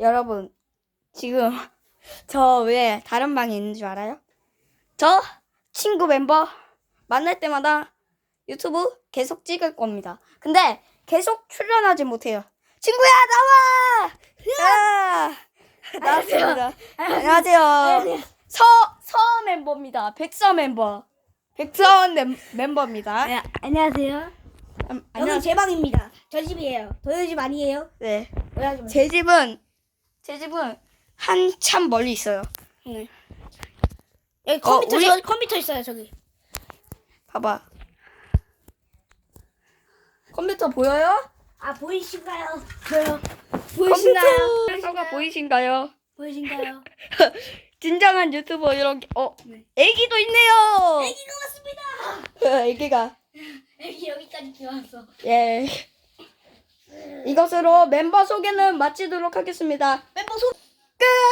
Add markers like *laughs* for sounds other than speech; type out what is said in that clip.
여러분, 지금 *laughs* 저 왜 다른 방에 있는 줄 알아요? 저 친구 멤버 만날 때마다 유튜브 계속 찍을 겁니다. 근데 계속 출연하지 못해요. 친구야, 나와! *laughs* 야! 나왔습니다. 안녕하세요. 서, 서 멤버입니다. 백서 멤버. 백서원 멤- 멤버입니다. 네, 안녕하세요. 음, 여기 안녕하세요. 제 방입니다. 저 집이에요. 도현 집 아니에요? 네. 오해하지 마세요. 제 집은, 제 집은 한참 멀리 있어요. 네. 여기 컴퓨터 우리- 저, 컴퓨터 있어요 저기. 봐봐. 컴퓨터 보여요? 아 보이신가요? 보여. 보이신가요? 컴퓨터가 보이신가요? 보이신가요? *laughs* 진정한 유튜버 이렇게 어 네. 애기도 있네요. 애기가 왔습니다. *laughs* 애기가 애기 여기까지 들어왔어. 예. 이것으로 멤버 소개는 마치도록 하겠습니다. 멤버 소 끝!